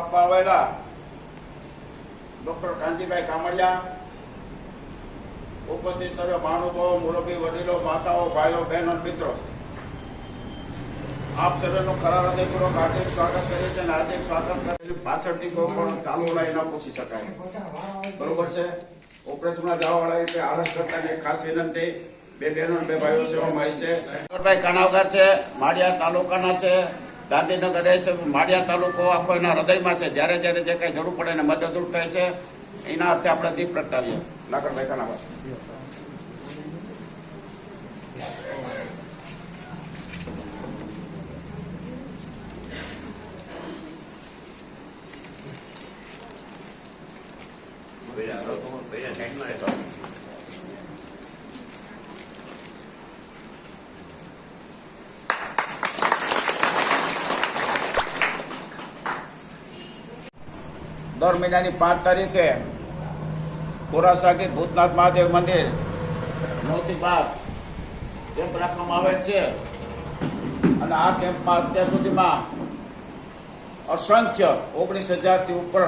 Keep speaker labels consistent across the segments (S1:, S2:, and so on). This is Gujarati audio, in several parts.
S1: આપવા આવેલા. ડોક્ટર કાંતિભાઈ કામડિયા ઉપસ્થિત સર્વે મહાનુભાવો મુરબી વડીલો, માતાઓ, ભાઈઓ બહેનો મિત્રો. આપ સર્વેનું ખરા હૃદયપૂર્વક હાર્દિક સ્વાગત કરીએ છીએ અને હાર્દિક સ્વાગત કરી પાછળથી કોઈ પણ ચાલુ લાઈ ન પૂછી શકાય. બરોબર છે? ઓપરેશનમાં જવાવાળા રીતે આળસ કરતા એક ખાસ વિનંતી. બે બહેનો બે ભાઈઓ સેવામાં આવી છે. કાનાવગર છે, માળિયા તાલુકાના છે. ગાંધીનગર છે, માળિયા તાલુકો આખો એના હૃદયમાં છે. જ્યારે જ્યારે જે કાંઈ જરૂર પડે એને મદદરૂપ થાય છે. એના અર્થે આપણે દીપ પ્રગટાવીએ. નાગરભાઈ કાનાવગર દર મહિનાની પાંચ તારીખે ખોરાસાગીર ભૂતનાથ મહાદેવ મંદિર નવથી બાર કેમ્પ રાખવામાં આવે છે. અને આ કેમ્પમાં અત્યાર સુધીમાં અસંખ્ય ઓગણીસ હજારથી ઉપર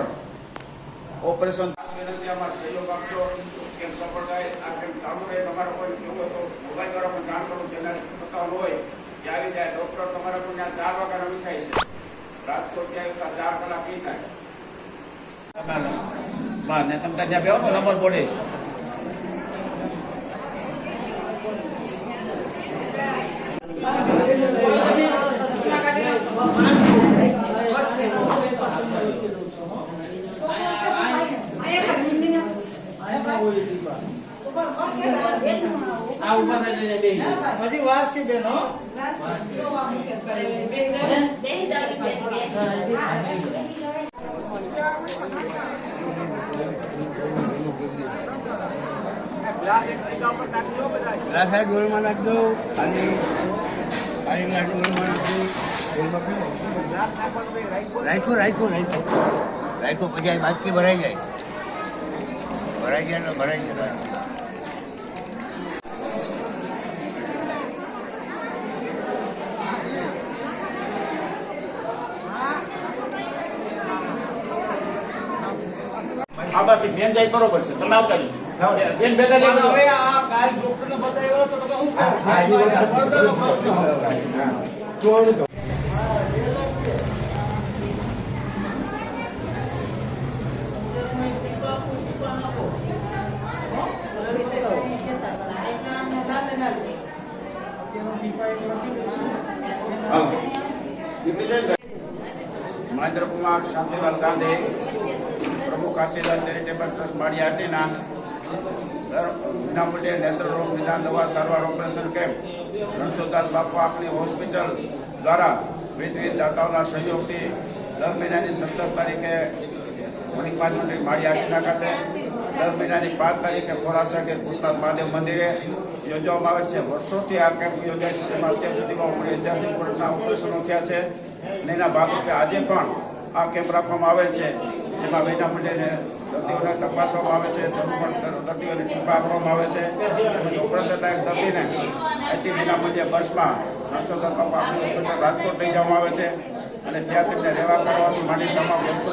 S1: ઓપરેશન જાય રાજકોટ ત્યાં ચાર કલાક નહીં થાય. બસ ને તમે ત્યાં બેહો તો નંબર બોલીશ
S2: હજી વાર છે બેનો
S3: ગ્લાસ ગોળમાં નાખ દો ગ્લાસ ડોલમાં નાખ દો રાખ્યો રાખ્યો રાખ્યો. રાખ્યો પછી આ ભરાઈ જાય. ભરાઈ જાય એટલે ભરાઈ જાય.
S1: આ બસ બેન જાય બરોબર છે. તમે આવતા રહ્યો. બેન. હા. મહેન્દ્ર કુમાર શાંતિલાલ ગાંધી પ્રમુખ આશીર્વાદ ચેરિટેબલ ટ્રસ્ટ માળિયા હાટીના દર વિનામૂલ્યે નેત્રરોગ નિદાન દવા સારવાર ઓપરેશન કેમ્પ. રણછોદાસ બાપુ આપણી હોસ્પિટલ દ્વારા વિવિધ દાતાઓના સહયોગથી દર મહિનાની સત્તર તારીખે મણિક મંદિર માળી આટલા ખાતે, દર મહિનાની પાંચ તારીખે ખોરાસા કે ભૂતનાથ મહાદેવ મંદિરે યોજવામાં આવે છે. વર્ષોથી આ કેમ્પ યોજાય છે. તેમાં અત્યાર સુધીમાં ઓગણીસ હજારથી ઉપરના ઓપરેશનો થયા છે અને એના ભાગરૂપે આજે પણ આ કેમ્પ રાખવામાં આવે છે. જેમાં મૂલ્યે દર્દીઓને તપાસવામાં આવે છે તેનું પણ દર્દીઓને ટીપા આપવામાં આવે છે. તેમજ ઓપરેશન લાયક દર્દીને અહીંથી વિના મૂલ્યે બસમાં સંશોધન હોસ્પિટલ રાજકોટ લઈ જવામાં આવે છે. અને ત્યાં તેમને રહેવા કરવાથી માંડી તમામ વસ્તુ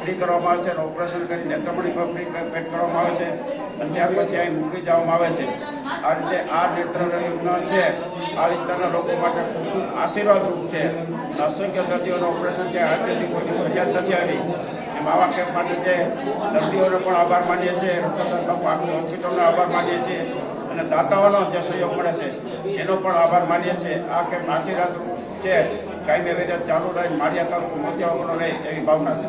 S1: ફ્રી કરવામાં આવે છે અને ઓપરેશન કરી નેત્રમણી પર ફ્રી પેટ કરવામાં આવે છે. અને ત્યાર પછી અહીં મૂકી જવામાં આવે છે. આ રીતે આ નેત્ર યોજના છે. આ વિસ્તારના લોકો માટે ખૂબ આશીર્વાદરૂપ છે. અસંખ્ય દર્દીઓનું ઓપરેશન ત્યાં આજ સુધી કોઈની ફરિયાદ નથી આવી. એમ આવા કેમ્પ માટે જે દર્દીઓનો પણ આભાર માનીએ છીએ, રક્તદાન બાપુ આપણી હોસ્પિટલનો આભાર માનીએ છીએ અને દાતાઓનો જે સહયોગ મળે છે, એનો પણ આભાર માનીએ છીએ. આ કેમ્પ આશીર્વાદ છે, કાયમી વિરત ચાલુ રહે, માળિયા તાલુકો મોતિયા વગરનો રહે એવી ભાવના છે.